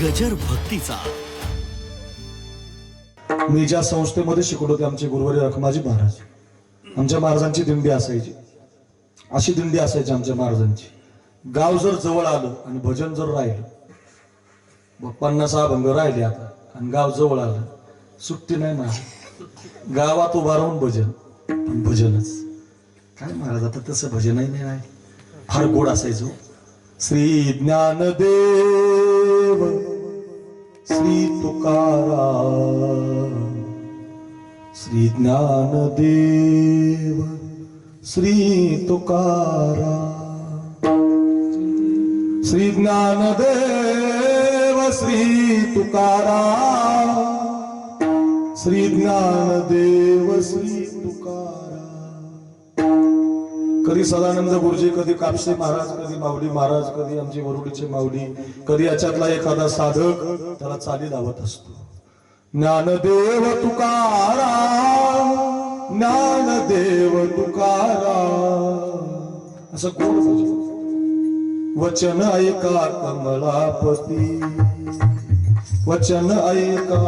गजर भक्तीचा. मी ज्या संस्थेमध्ये शिकवलो ते आमचे गुरुवारी रखमाजी महाराज. आमच्या महाराजांची दिंडी असायची. अशी दिंडी असायची आमच्या महाराजांची. गाव जर जवळ आलं आणि भजन जर राहिलं बाप्पांना सहा अभंग राहिले आता आणि गाव जवळ आलं सुट्टी नाही ना गावात उभा राहून भजन पण भजनच. काय महाराज आता तसं भजनही नाही फार गोड असायचो हो. श्री ज्ञानदेव श्री तुकाराम श्री ज्ञानदेव श्री तुकाराम श्री ज्ञानदेव श्री तुकाराम श्री ज्ञानदेव श्री कधी सदानंद गुरुजी कधी कापसे महाराज कधी माऊली महाराज कधी आमची वरुडीचे माऊली कधी याच्यातला एखादा साधक त्याला चाली लावत असतो. ज्ञानदेव तुकाराम ज्ञानदेव तुकाराम असं कोण वचन ऐका कमलापती वचन ऐका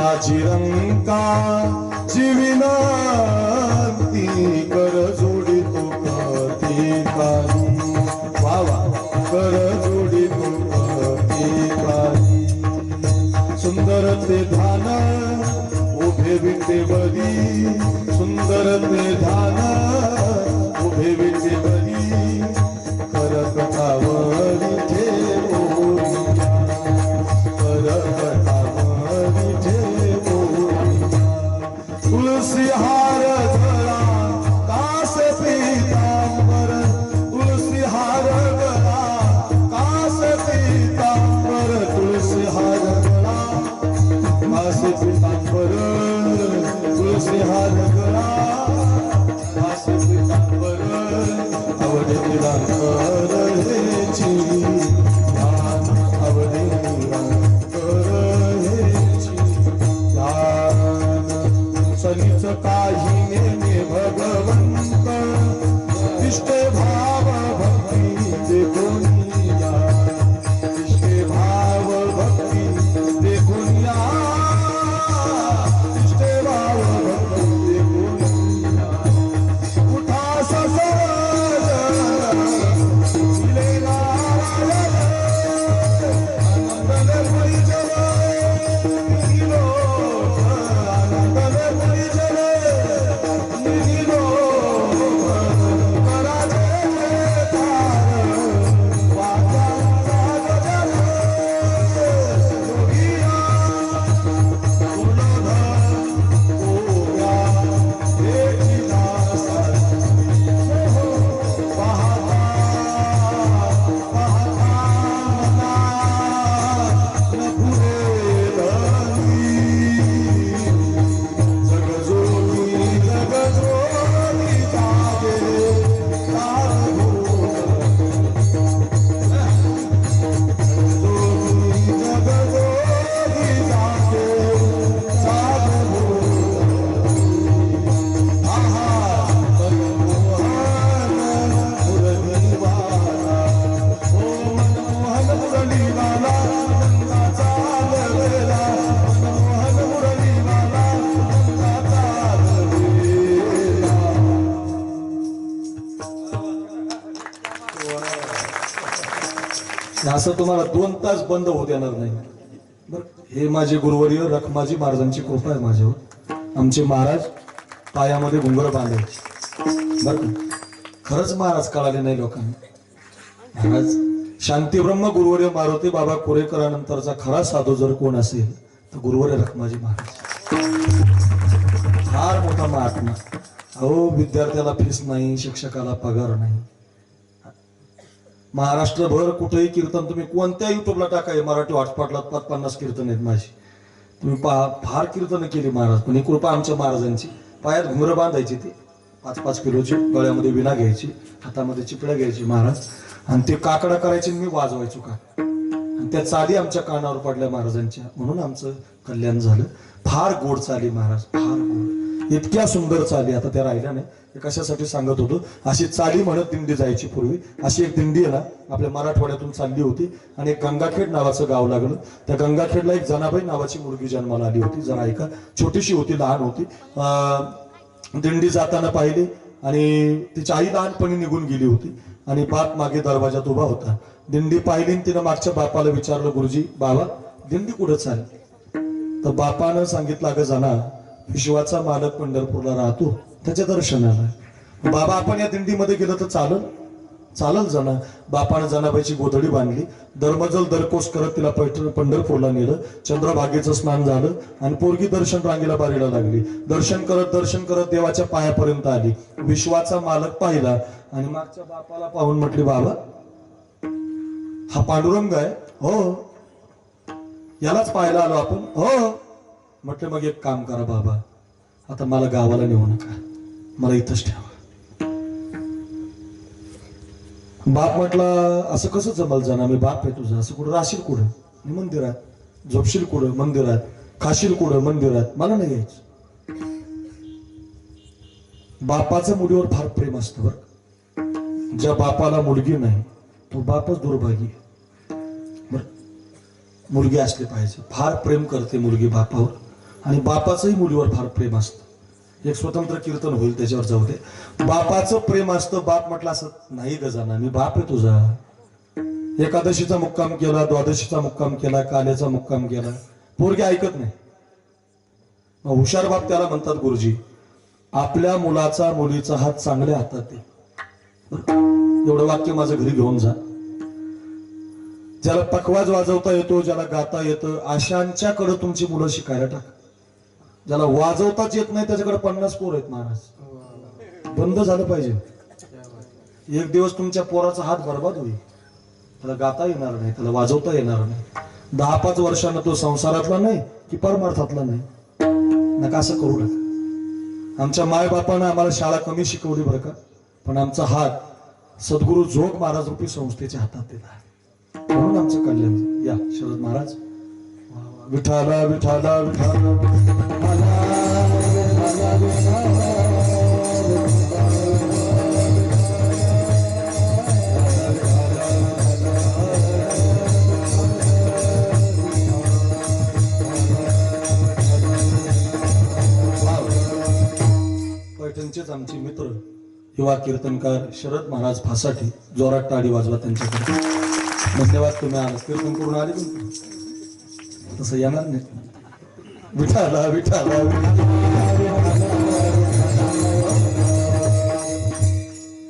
माझी रंका जीविनंती कर जोडी तू कधी काही वा वा कर जोडी तू कधी काही सुंदर ते धान उभे बिटे बरी सुंदर ते ध्यान असं तुम्हाला दोन तास बंद होत येणार नाही. बर हे माझे गुरुवर्य रखमाजी महाराजांची कृपा आहे माझ्यावर. आमचे महाराज पायामध्ये घुंगर बांधायचे बर खरंच महाराज कळाले नाही लोकांना. महाराज शांतीब्रह्म गुरुवर्य मारुती बाबा कोरेकरानंतरचा खरा साधू जर कोण असेल तर गुरुवर्य रखमाजी महाराज. फार मोठा महात्मा. अहो विद्यार्थ्याला फीस नाही शिक्षकाला पगार नाही. महाराष्ट्रभर कुठेही कीर्तन तुम्ही कोणत्या युट्यूबला टाकाय मराठी हॉटस्पॉटला पाच पन्नास कीर्तन आहेत माझी. तुम्ही पहा फार कीर्तन केली महाराज. पण ही कृपा आमच्या महाराजांची. पायात घुमरं बांधायची ती. पाच पाच किलोची गळ्यामध्ये विना घ्यायची हातामध्ये चिपड्या घ्यायची महाराज. आणि ते काकडा करायचे आणि मी वाजवायचो का? आणि त्या चाली आमच्या कानावर पडल्या महाराजांच्या. म्हणून आमचं कल्याण झालं. फार गोड चाली महाराज फार गोड. इतक्या सुंदर चाली आता त्या राहिल्या नाही. कशासाठी सांगत होतो? अशी चाली म्हणत दिंडी जायची पूर्वी. अशी एक दिंडी आहे ना आपल्या मराठवाड्यातून चालली होती. आणि एक गंगाखेड नावाचं गाव लागलं. त्या गंगाखेडला एक जनाबाई नावाची मुलगी जन्माला आली होती. जरा ऐका छोटीशी होती लहान होती. दिंडी जाताना पाहिली आणि तिची आई लहानपणी निघून गेली होती. आणि बाप मागे दरवाजात उभा होता. दिंडी पाहिली तिनं मागच्या बापाला विचारलं गुरुजी बाबा दिंडी कुठं चालली? तर बापानं सांगितलं अगं जाणार विश्वाचा मालक पंढरपूरला राहतो. त्याच्या दर्शनाला. बाबा आपण या दिंडीमध्ये गेलं तर चालल? चालल जाणार बापानं जनाबाईची गोधडी बांधली. धर्मजल दरकोस करत तिला पैठ- पंढरपूरला नेलं. चंद्रभागेचं स्नान झालं आणि पोरगी दर्शन रांगेला बारीला लागली. दर्शन करत दर्शन करत देवाच्या पायापर्यंत आली. विश्वाचा मालक पाहिला आणि मागच्या बापाला पाहून म्हटली बाबा हा पांडुरंग आहे. हो. यालाच पाहायला आलो आपण. हो. म्हटलं मग एक काम करा बाबा. आता मला गावाला नेऊ नका. मला इथंच ठेवा. बाप म्हटलं असं कसं जमल जाणार मी बाप आहे तुझा. असं कुठं? राहशील कुठं? मी मंदिरात. झोपशील कुठं? मंदिरात. खाशील कुठं? मंदिरात. मला नाही यायचं. बापाचं मुलीवर फार प्रेम असतं बरं ज्या बापाला मुलगी नाही तो बापच दुर्भागी बर मुलगी असली पाहिजे. फार प्रेम करते मुलगी बापावर. आणि बापाचंही मुलीवर फार प्रेम असतं. एक स्वतंत्र कीर्तन होईल त्याच्यावर जाऊ दे. बापाचं प्रेम असतं बाप म्हटलं असं नाही गजाना मी बाप आहे तुझा. एकादशीचा मुक्काम केला द्वादशीचा मुक्काम केला काल्याचा मुक्काम केला. पोरगे ऐकत नाही. मग हुशार बाप त्याला म्हणतात गुरुजी आपल्या मुलाचा मुलीचा हात चांगल्या हातात एवढं वाक्य माझं घरी घेऊन जा. ज्याला पकवाज वाजवता येतो ज्याला गाता येतं अशांच्याकडे तुमची मुलं शिकायला टाका. ज्याला वाजवताच येत नाही त्याच्याकडे पन्नास पोर आहेत महाराज. बंद झालं पाहिजे. एक दिवस तुमच्या पोराचा हात बर्बाद होईल. त्याला गाता येणार नाही त्याला वाजवता येणार नाही. दहा पाच वर्षानं तो संसारातला नाही की परमार्थातला नाही. नका असं करू नका. आमच्या मायबापानं आम्हाला शाळा कमी शिकवली बरं का? पण आमचा हात सद्गुरू जोग महाराज रूपी संस्थेच्या हातात दिला म्हणून आमचं कल्याण. या शरद महाराज. विठाला विठाला विठाला. पैठणचेच आमचे मित्र युवा कीर्तनकार शरद महाराज फासाठी जोरात टाळी वाजवा त्यांच्याकडे धन्यवाद तुम्ही आज कीर्तन करून आले तसं येणार नाही. विठाला विठाला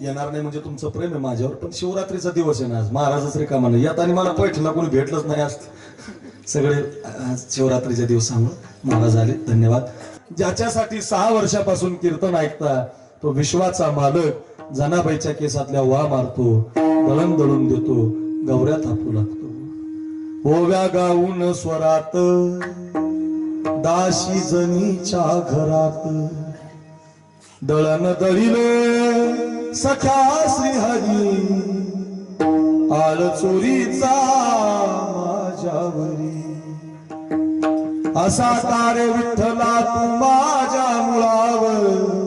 येणार नाही म्हणजे तुमचं प्रेम आहे माझ्यावर पण शिवरात्रीचा दिवस आहे ना आज. महाराजच रिकामा यात आणि मला पैठला कोणी भेटलंच नाही आज. सगळे आज शिवरात्रीच्या दिवसामुळे महाराज आले. धन्यवाद. ज्याच्यासाठी सहा वर्षापासून कीर्तन ऐकता तो विश्वाचा मालक. जनाबाईच्या केसातल्या वा मारतो दळण दळून देतो गवऱ्या थापू लागतो ओव्या गाऊन स्वरात दाशी जनीच्या घरात. दळण दळिले सख्या श्रीहरी आल चोरीचा माझ्यावरी. असा तारे विठ्ठला तू माझ्या मुळावर.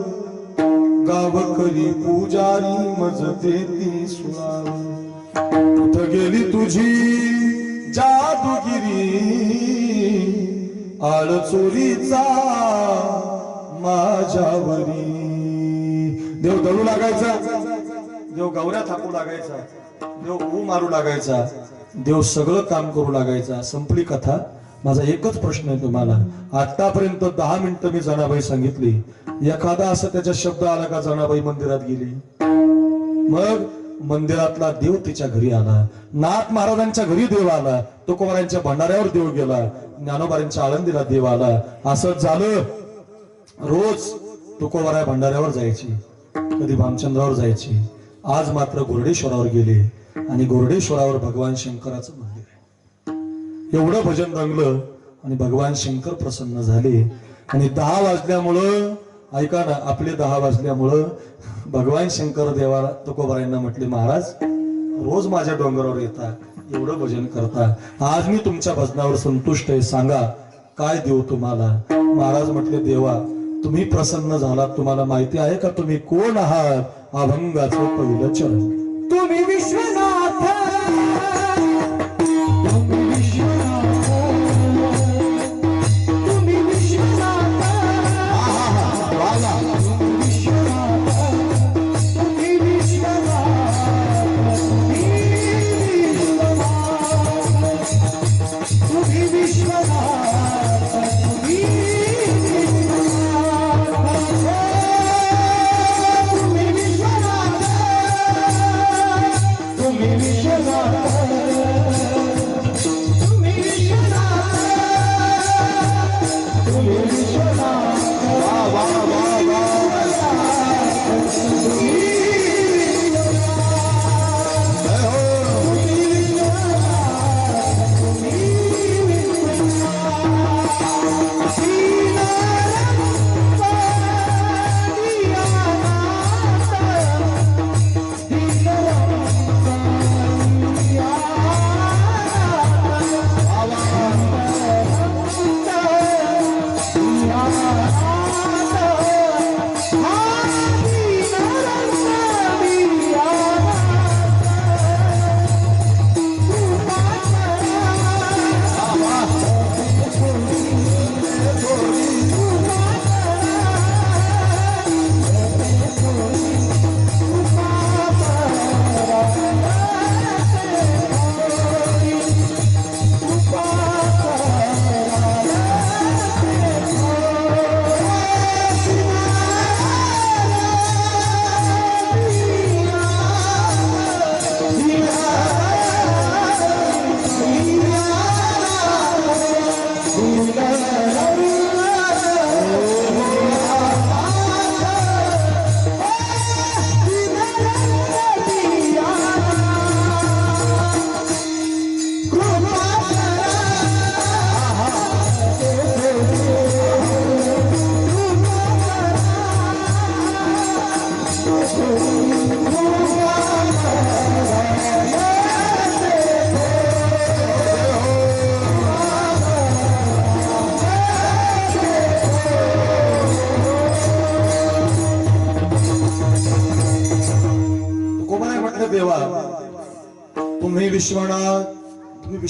गावकरी पुजारी मजते ती सुळावर. कुठं गेली तुझी जादूगिरी आळचोरीचा माझ्यावरी. देव दळू लागायचा. देव गवऱ्या थापू लागायचा. देव ऊ मारू लागायचा. देव सगळं काम करू लागायचा. संपली कथा. माझा एकच प्रश्न आहे तुम्हाला. आतापर्यंत दहा मिनिटं मी जनाबाई सांगितली. एखादा असं त्याचा शब्द आला का जनाबाई मंदिरात गेली? मग मंदिरातला देव तिच्या घरी आला. नाथ महाराजांच्या घरी देव आला. तुकोबारांच्या भंडाऱ्यावर देव गेला. ज्ञानोबारांच्या आळंदीला देव आला. असं झालं. रोज तुकोबारा भंडाऱ्यावर जायची. कधी भामचंद्रावर जायची. आज मात्र गोरडेश्वरावर गेले. आणि गोरडेश्वरावर भगवान शंकराचं मंदिर आहे. एवढं भजन रंगलं आणि भगवान शंकर प्रसन्न झाले. आणि दहा वाजल्यामुळं ऐका ना आपले दहा वाजल्यामुळं भगवान शंकर देवाला तुकोबारायांना म्हटले महाराज रोज माझ्या डोंगरावर येता एवढं भजन करता. आज मी तुमच्या भजनावर संतुष्ट आहे. सांगा काय देऊ तुम्हाला? महाराज म्हटले देवा तुम्ही प्रसन्न झालात. तुम्हाला माहिती आहे का तुम्ही कोण आहात? अभंगाचं पहिलं चरण.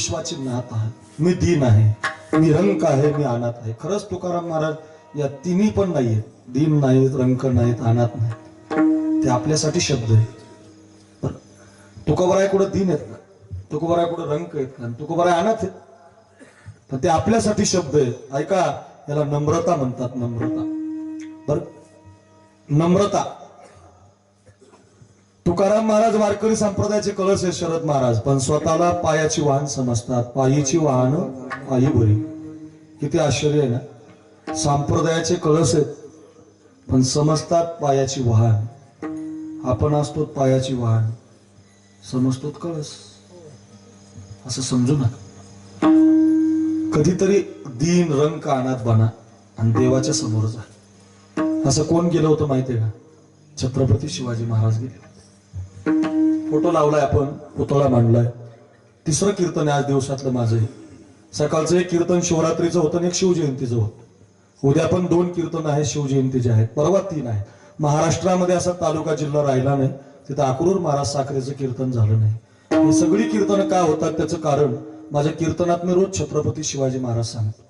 विश्वाची नात आहात मी दीन आहे. मी रंक आहे मी अनाथ आहे. खरंच तुकाराम महाराज या तिन्ही पण नाहीयेत. दीन नाहीत रंक नाहीत अनाथ नाहीत. ते आपल्यासाठी शब्द आहेत. बरं. तुकोबराय कुठं दीन आहेत का? तुकोबराय कुठं रंक आहेत का? तुकोबराय अनाथ आहेत. पण ते आपल्यासाठी शब्द आहेत. ऐका याला नम्रता म्हणतात नम्रता. बर? नम्रता. तुकाराम महाराज वारकरी संप्रदायाचे कळस आहे शरद महाराज पण स्वतःला पायाची वाहन समजतात. पायीची वाहन पायी भरी किती आश्चर्य आहे ना? संप्रदायाचे कळस आहेत पण समजतात पायाची वाहन. आपण असतो पायाची वाहन. समजतो कळस असं समजू ना कधीतरी दीन रंग कानात बना आणि देवाच्या समोर जा. असं कोण गेलं होतं माहितीये का? छत्रपती शिवाजी महाराज गेले. फोटो लावलाय आपण पुतळा मांडलाय. तिसरं कीर्तन आज दिवसातलं माझं. सकाळचं एक कीर्तन शिवरात्रीचं होतं आणि एक शिवजयंतीचं होतं. उद्या पण दोन कीर्तन आहेत शिवजयंतीचे आहेत. परवा तीन आहे महाराष्ट्रामध्ये असा तालुका जिल्हा राहिला नाही. तिथं अक्रूर महाराज साखरेचं कीर्तन झालं नाही. ही सगळी कीर्तन का होतात त्याचं कारण माझ्या कीर्तनात मी रोज छत्रपती शिवाजी महाराज सांगतो.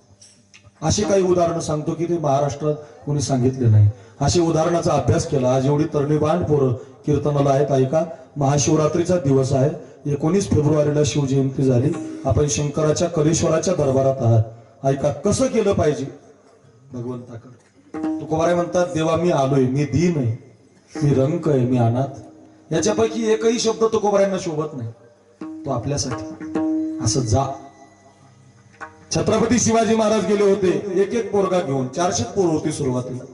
अशी काही उदाहरणं सांगतो की ते महाराष्ट्रात कोणी सांगितले नाही. अशी उदाहरणाचा अभ्यास केला. आज एवढी तरणीबाण पोरं कीर्तनाला आहेत ऐका. महाशिवरात्रीचा दिवस आहे. एकोणीस फेब्रुवारीला शिवजयंती झाली. आपण शंकराच्या कलेश्वराच्या दरबारात आहात. ऐका कसं केलं पाहिजे? भगवंताकडे तुकोबाराय म्हणतात देवा मी आलोय. मी दीन आहे. मी रंक आहे. मी अनाथ. याच्यापैकी एकही शब्द तुकोबारायांना शोभत नाही. तो आपल्यासाठी. असं जा. छत्रपती शिवाजी महाराज गेले होते. एक एक पोरगा घेऊन. चारशे पोर होती सुरुवातीला.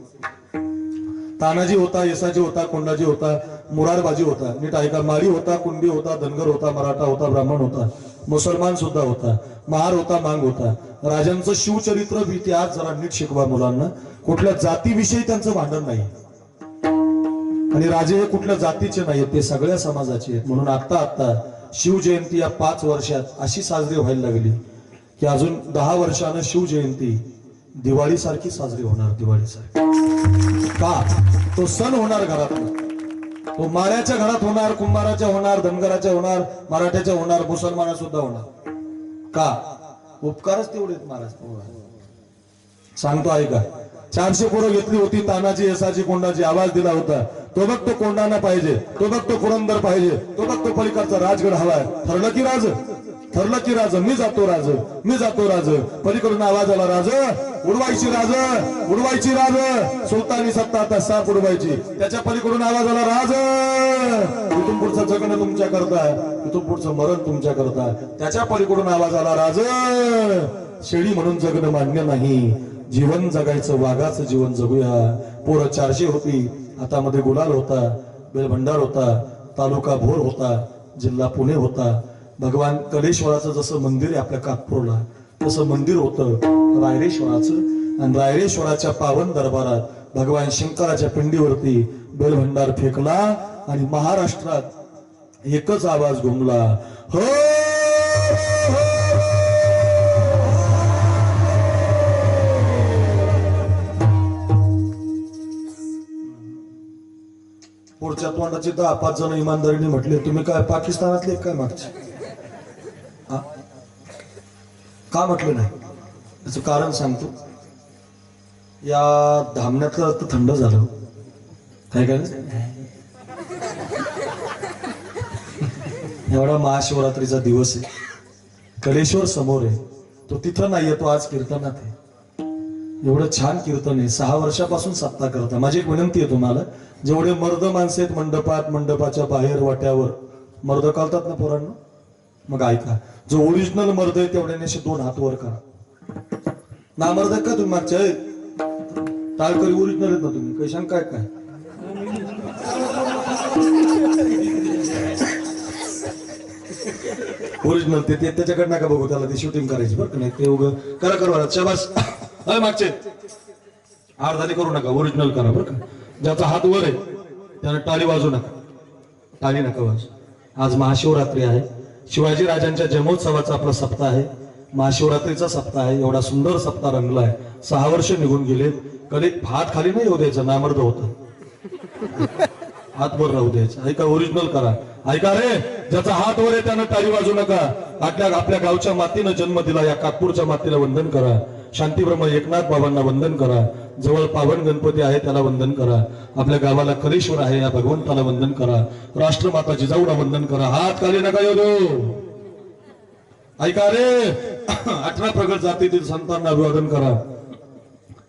तानाजी होता येसाजी होता कोंडाजी होता. मुरारबाजी होता नीट ऐका माळी होता कुंडी होता धनगर होता मराठा होता ब्राह्मण होता मुसलमान सुद्धा होता महार होता मांग होता. राजांचं शिवचरित्र इतिहास जरा नीट शिकवा मुलांना. कुठल्या जातीविषयी त्यांचं भांडण नाही. आणि राजे हे कुठल्या जातीचे नाहीत ते सगळ्या समाजाचे आहेत. म्हणून आता आता शिवजयंती या पाच वर्षात अशी साजरी व्हायला लागली की अजून दहा वर्षानं शिवजयंती दिवाळीसारखी साजरी होणार दिवाळीसारखी. का? तो सण होणार घरात हो, माळ्याच्या घरात होणार कुंभाराच्या होणार धनगराच्या होणार मराठ्याच्या होणार मुसलमाना सुद्धा होणार. का? उपकारच तेवढे महाराज. हो, हो. सांगतो ऐका. चारशे पोरं घेतली होती तानाची यसाची कोंडाची आवाज दिला होता. तो बघ तो कोंडाना पाहिजे तो बघ तो पुरंदर पाहिजे तो बघ तो पलीकडचा राजगड हवाय ठरलं की राज? ठरलं की राज मी जातो राज मी जातो राज. पलीकडून आवाज आला राज उडवायची राज उडवायची राज. सुलतानी सत्ता आता साप उडवायची. त्याच्या पलीकडून आवाज आला राज. इथून पुढचं जगणं तुमच्या करता इथून पुढचं मरण तुमच्या करता. त्याच्या पलीकडून आवाज आला राज. शेळी म्हणून जगणं मान्य नाही. जीवन जगायचं वाघाचं जीवन जगूया. पोरं चारशे होती हातामध्ये गुलाल होता बेलभंडार होता तालुका भोर होता जिल्हा पुणे होता. भगवान कलेश्वराचं जसं मंदिर आहे आपल्या कापूरला तसं मंदिर होतं रायरेश्वराचं. आणि रायरेश्वराच्या पावन दरबारात भगवान शंकराच्या पिंडीवरती बेलभंडार फेकला आणि महाराष्ट्रात एकच आवाज घुमला हो, हो, हो, हो पुढच्या तोंडाचे दहा पाच जण इमानदारीने म्हटले तुम्ही काय पाकिस्तानातले काय मागचे? का म्हटलं नाही? त्याचं कारण सांगतो. या धामण्यातलं रक्त थंड झालं. काय काय एवढा महाशिवरात्रीचा दिवस आहे. कलेश्वर समोर आहे. तो तिथं नाहीये तो आज कीर्तनात आहे. एवढं छान कीर्तन आहे. सहा वर्षापासून सत्ता करता माझी एक विनंती आहे तुम्हाला जेवढे मर्द माणसे आहेत मंडपात मंडपाच्या बाहेर वाट्यावर मर्द कालतात ना पोरांना? मग ऐका. जो ओरिजिनल मर्द आहे तेवढ्याने असे दोन हात वर करा. ना मर्द का तुम्ही मागच्या ए, ओरिजिनल आहेत ना तुम्ही? काही शंका आहे काय? ओरिजिनल ते ते- त्याच्याकडे नका बघू त्याला ते शूटिंग करायची बरं का नाही. ते उग करा करा शबास. अरे मागचे. अर्धाने करू नका ओरिजिनल करा बरं का. ज्याचा हात वर आहे त्यानं टाळी वाजू नका. टाळी नका वाजू आज महाशिवरात्री आहे. शिवाजी राजांच्या जन्मोत्सवाचा आपला सप्ताह आहे. महाशिवरात्रीचा सप्ताह आहे. एवढा सुंदर सप्ताह रंगला आहे. सहा वर्ष निघून गेले कधी हात खाली नाही येऊ द्यायचं. नामर्द होतं. हात वर राहू द्यायचं. ऐका ओरिजिनल करा. ऐका रे ज्याचा हात वर आहे त्यानं टाळी वाजू नका. आपल्या आपल्या गावच्या मातीनं जन्म दिला. या कापूरच्या मातीला वंदन करा. शांतीब्रह्म एकनाथ बाबांना वंदन करा. जवळ पावन गणपती आहे त्याला वंदन करा. आपल्या गावाला कलेश्वर आहे या भगवंताला वंदन करा. राष्ट्रमाता जिजाऊला वंदन करा. हात खाली नका येऊ ऐका रे. अठरा प्रगत जातीतील संतांना अभिवादन करा.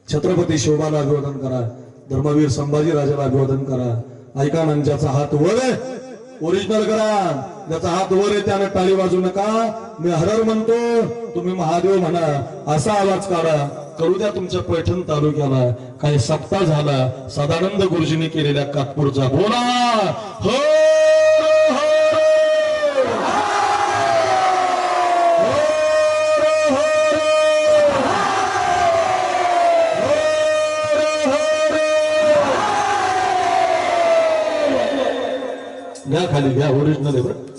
छत्रपती शोभाला अभिवादन करा. धर्मवीर संभाजी राजाला अभिवादन करा. ऐका ना ज्याचा हात वर. आहे ओरिजिनल करा. ज्याचा हात वर आहे त्यानं टाळी वाजू नका. मी हरर म्हणतो तुम्ही महादेव म्हणा. असा आवाज काढा. करू द्या तुमच्या पैठण तालुक्याला. काही सप्ताह झाला. सदानंद गुरुजींनी केलेल्या कातपूरचा बोला. हो हो, Hallelujah, original ever.